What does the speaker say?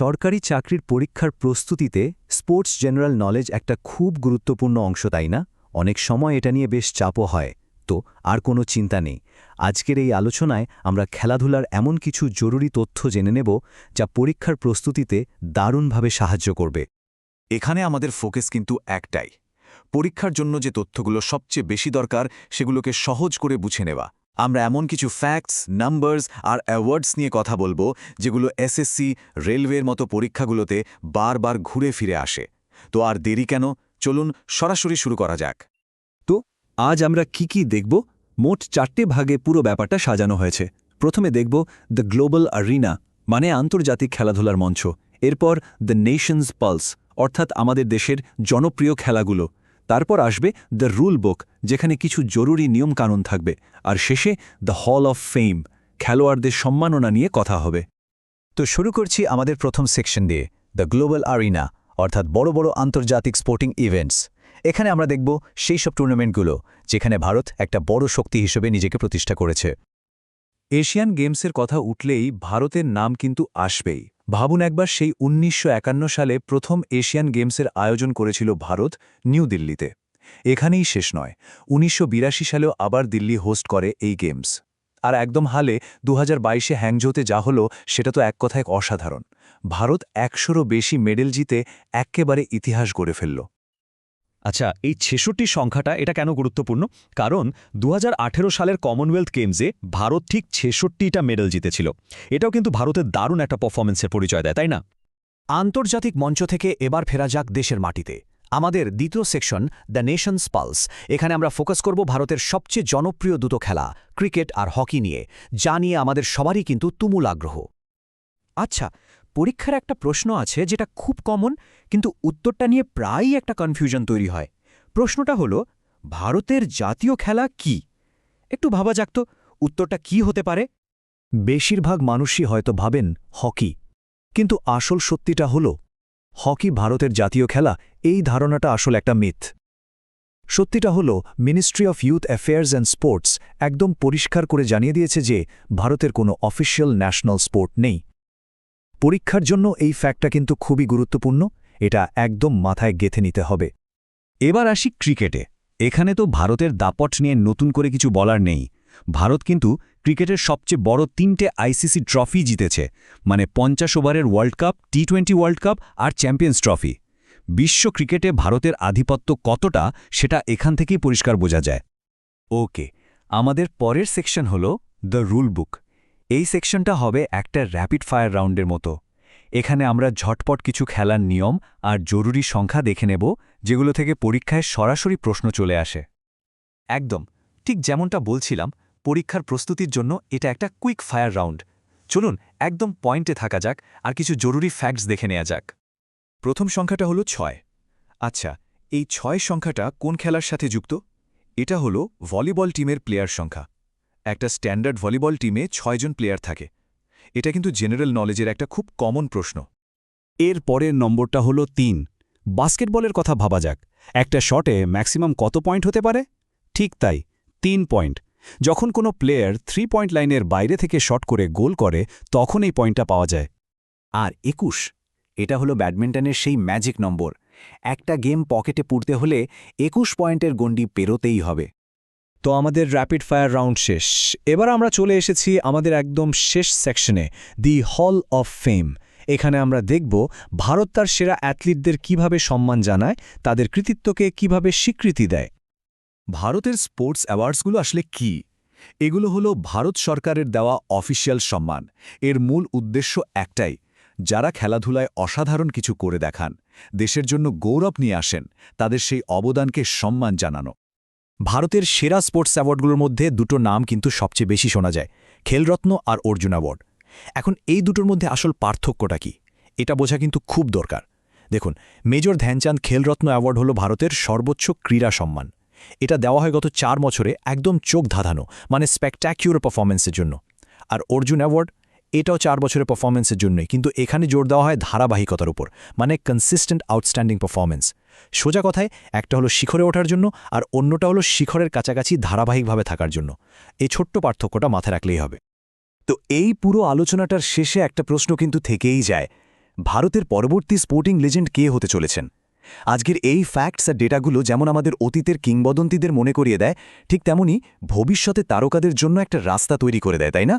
সরকারি চাকরির পরীক্ষার প্রস্তুতিতে স্পোর্টস জেনারেল নলেজ একটা খুব গুরুত্বপূর্ণ অংশ, তাই না? অনেক সময় এটা নিয়ে বেশ চাপও হয়। তো, আর কোনো চিন্তা নেই। আজকের এই আলোচনায় আমরা খেলাধুলার এমন কিছু জরুরি তথ্য জেনে নেব যা পরীক্ষার প্রস্তুতিতে দারুণভাবে সাহায্য করবে। এখানে আমাদের ফোকাস কিন্তু একটাই। পরীক্ষার জন্য যে তথ্যগুলো সবচেয়ে বেশি দরকার, সেগুলোকে সহজ করে বুঝে নেওয়া। আমরা এমন কিছু ফ্যাক্টস নাম্বারস আর অ্যাওয়ার্ডস নিয়ে কথা বলব, যেগুলো এসএসসি রেলওয়ের মতো পরীক্ষাগুলোতে বারবার ঘুরে ফিরে আসে। তো আর দেরি কেন? চলুন সরাসরি শুরু করা যাক। তো আজ আমরা কি কি দেখব? মোট চারটে ভাগে পুরো ব্যাপারটা সাজানো হয়েছে। প্রথমে দেখব দ্য গ্লোবাল আরিনা মানে আন্তর্জাতিক খেলাধুলার মঞ্চ। এরপর দ্য নেশনস পালস অর্থাৎ আমাদের দেশের জনপ্রিয় খেলাগুলো। তারপর আসবে দ্য রুল বুক যেখানে কিছু জরুরি নিয়মকানুন থাকবে। আর শেষে দ্য হল অফ ফেম খেলোয়াড়দের সম্মাননা নিয়ে কথা হবে। তো শুরু করছি আমাদের প্রথম সেকশন দিয়ে দ্য গ্লোবাল আরিনা অর্থাৎ বড় বড় আন্তর্জাতিক স্পোর্টিং ইভেন্টস। এখানে আমরা দেখব সেই সব টুর্নামেন্টগুলো, যেখানে ভারত একটা বড় শক্তি হিসেবে নিজেকে প্রতিষ্ঠা করেছে। এশিয়ান গেমসের কথা উঠলেই ভারতের নাম কিন্তু আসবেই। ভাবুন একবার সেই উনিশশো একান্ন সালে প্রথম এশিয়ান গেমসের আয়োজন করেছিল ভারত, নিউ দিল্লিতে। এখানেই শেষ নয়, উনিশশো সালেও আবার দিল্লি হোস্ট করে এই গেমস। আর একদম হালে দু হাজার বাইশে হ্যাংজোতে যা হলো সেটা তো এক কথায় অসাধারণ। ভারত একশোরও বেশি মেডেল জিতে একেবারে ইতিহাস গড়ে ফেলল। আচ্ছা এই ছেষট্টি সংখ্যাটা এটা কেন গুরুত্বপূর্ণ? কারণ দু হাজার আঠেরো সালের কমনওয়েলথ গেমসে ভারত ঠিক ছেষট্টিটা মেডেল জিতেছিল। এটাও কিন্তু ভারতের দারুণ একটা পারফরমেন্সের পরিচয় দেয়, তাই না? আন্তর্জাতিক মঞ্চ থেকে এবার ফেরা যাক দেশের মাটিতে। আমাদের দ্বিতীয় সেকশন দ্য নেশনস পালস এখানে আমরা ফোকাস করব ভারতের সবচেয়ে জনপ্রিয় দুটো খেলা ক্রিকেট আর হকি নিয়ে। যা নিয়ে আমাদের সবারই কিন্তু তুমুল আগ্রহ। আচ্ছা পরীক্ষার একটা প্রশ্ন আছে যেটা খুব কমন কিন্তু উত্তরটা নিয়ে প্রায়ই একটা কনফিউশন তৈরি হয়। প্রশ্নটা হলো, ভারতের জাতীয় খেলা কি? একটু ভাবা যাক তো, উত্তরটা কি হতে পারে? বেশিরভাগ মানুষই হয়তো ভাবেন হকি, কিন্তু আসল সত্যিটা হল, হকি ভারতের জাতীয় খেলা, এই ধারণাটা আসল একটা মিথ সত্যিটা হল ministry of youth affairs and sports একদম পরিষ্কার করে জানিয়ে দিয়েছে যে, ভারতের কোনো অফিসিয়াল ন্যাশনাল স্পোর্ট নেই। পরীক্ষার জন্য এই ফ্যাক্টটা কিন্তু খুবই গুরুত্বপূর্ণ, এটা একদম মাথায় গেথে নিতে হবে। এবার আসি ক্রিকেটে। এখানে তো ভারতের দাপট নিয়ে নতুন করে কিছু বলার নেই। ভারত কিন্তু ক্রিকেটের সবচেয়ে বড় তিনটে আইসিসি ট্রফি জিতেছে মানে পঞ্চাশ ওভারের world cup T twenty world cup আর চ্যাম্পিয়ন্স ট্রফি। বিশ্ব ক্রিকেটে ভারতের আধিপত্য কতটা, সেটা এখান থেকেই পরিষ্কার বোঝা যায়। ওকে, আমাদের পরের সেকশন হল দ্য রুল বুক। এই সেকশনটা হবে একটা র্যাপিড ফায়ার রাউন্ডের মতো। এখানে আমরা ঝটপট কিছু খেলার নিয়ম আর জরুরি সংখ্যা দেখে নেব, যেগুলো থেকে পরীক্ষায় সরাসরি প্রশ্ন চলে আসে। একদম, ঠিক যেমনটা বলছিলাম, পরীক্ষার প্রস্তুতির জন্য এটা একটা কুইক ফায়ার রাউন্ড চলুন, একদম পয়েন্টে থাকা যাক আর কিছু জরুরি ফ্যাক্টস দেখে নেওয়া যাক। প্রথম সংখ্যাটা হলো ছয়। আচ্ছা এই ছয় সংখ্যাটা কোন খেলার সাথে যুক্ত? এটা হলো ভলিবল টিমের প্লেয়ার সংখ্যা। একটা স্ট্যান্ডার্ড ভলিবল টিমে ছয়জন প্লেয়ার থাকে। এটা কিন্তু জেনারেল নলেজের একটা খুব কমন প্রশ্ন। এর পরের নম্বরটা হলো তিন। বাস্কেটবলের কথা ভাবা যাক। একটা শটে ম্যাক্সিমাম কত পয়েন্ট হতে পারে? ঠিক তাই তিন পয়েন্ট। যখন কোনো প্লেয়ার থ্রি পয়েন্ট লাইনের বাইরে থেকে শট করে গোল করে তখন এই পয়েন্টটা পাওয়া যায়। আর একুশ এটা হলো ব্যাডমিন্টনের সেই ম্যাজিক নম্বর। একটা গেম পকেটে পুড়তে হলে একুশ পয়েন্টের গণ্ডি পেরোতেই হবে। তো আমাদের র্যাপিড ফায়ার রাউন্ড শেষ। এবার আমরা চলে এসেছি আমাদের একদম শেষ সেকশনে দি হল অফ ফেম এখানে আমরা দেখব ভারত তার সেরা অ্যাথলিটদের কীভাবে সম্মান জানায়, তাদের কৃতিত্বকে কীভাবে স্বীকৃতি দেয়। ভারতের স্পোর্টস অ্যাওয়ার্ডসগুলো আসলে কি? এগুলো হলো ভারত সরকারের দেওয়া অফিসিয়াল সম্মান। এর মূল উদ্দেশ্য একটাই, যারা খেলাধুলায় অসাধারণ কিছু করে দেখান, দেশের জন্য গৌরব নিয়ে আসেন, তাদের সেই অবদানকে সম্মান জানানো। ভারতের সেরা স্পোর্টস অ্যাওয়ার্ডগুলোর মধ্যে দুটো নাম কিন্তু সবচেয়ে বেশি শোনা যায়, খেলরত্ন আর অর্জুন অ্যাওয়ার্ড। এখন এই দুটোর মধ্যে আসল পার্থক্যটা কি? এটা বোঝা কিন্তু খুব দরকার। দেখুন, মেজর ধ্যানচাঁদ খেলরত্ন অ্যাওয়ার্ড হল ভারতের সর্বোচ্চ ক্রীড়া সম্মান। এটা দেওয়া হয় গত চার বছরে একদম চোখ ধাঁধানো মানে স্পেকট্যাকিউর পারফরমেন্সের জন্য। আর অর্জুন অ্যাওয়ার্ড এটাও চার বছরের পারফরমেন্সের জন্যই। কিন্তু এখানে জোর দেওয়া হয় ধারাবাহিকতার উপর মানে কনসিস্টেন্ট আউটস্ট্যান্ডিং পারফরমেন্স সোজা কথায়, একটা হলো শিখরে ওঠার জন্য আর অন্যটা হলো শিখরের কাছাকাছি ধারাবাহিকভাবে থাকার জন্য। এই ছোট্ট পার্থক্যটা মাথায় রাখলেই হবে। তো এই পুরো আলোচনাটার শেষে একটা প্রশ্ন কিন্তু থেকেই যায়। ভারতের পরবর্তী স্পোর্টিং লেজেন্ড কে হতে চলেছেন? আজকের এই ফ্যাক্টস আর ডেটাগুলো যেমন আমাদের অতীতের কিংবদন্তিদের মনে করিয়ে দেয়, ঠিক তেমনি ভবিষ্যতে তারকাদের জন্য একটা রাস্তা তৈরি করে দেয়, তাই না?